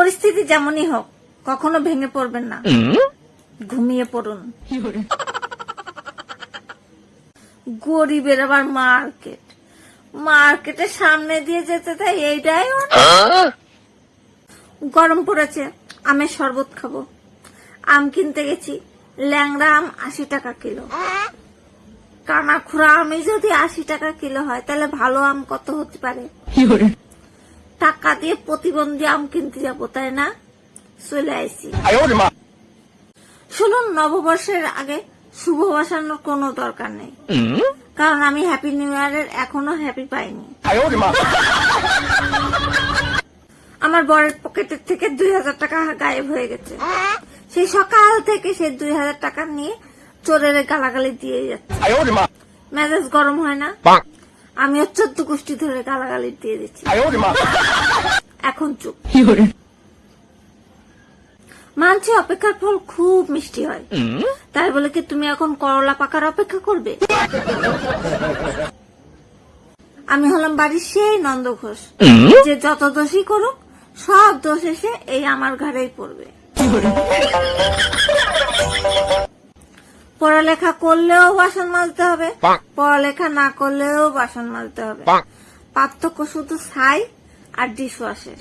পরিস্থিতি যেমনই হোক কখনো ভেঙে পড়বেন না। ঘুমিয়ে পড়ুন। গরিবের আবার মার্কেট। মার্কেটের সামনে দিয়ে যেতে তাই এইটাই গরম পড়েছে আমের শরবত খাব। আম কিনতে গেছি ল্যাংড়া আম আশি টাকা কিলো। কানা খুরা আমি যদি আশি টাকা কিলো হয় তাহলে ভালো আম কত হতে পারে? টাকা দিয়ে প্রতিবন্ধী আম কিনতে যাব তাই না? চলে আইসি। শুনুন নববর্ষের আগে শুভ বাসানোর কোন দরকার নেই। কারণ আমি হ্যাপি নিউ ইয়ার এর এখনও হ্যাপি পাইনি। আমার বরের পকেটের থেকে দুই হাজার টাকা গায়েব হয়ে গেছে। সেই সকাল থেকে সে দুই হাজার টাকা নিয়ে চোরের গালাগালি দিয়ে যাচ্ছে। মেজাজ গরম হয় না? আমি চোদ্দ গোষ্ঠী ধরে গালাগালি দিয়ে দিচ্ছি। এখন চুপ। মানছি অপেক্ষার ফল খুব মিষ্টি হয়। তাই বলে কি তুমি এখন করলা পাকার অপেক্ষা করবে? আমি হলাম বাড়ির সেই নন্দ ঘোষ। যে যত দোষই করুক সব দোষ এসে এই আমার ঘাড়েই পড়বে। পড়ালেখা করলেও বাসন মাজতে হবে। পড়ালেখা না করলেও বাসন মাজতে হবে। 棒！পার্থক্য শুধু ছাই আর ডিশ ওয়াশের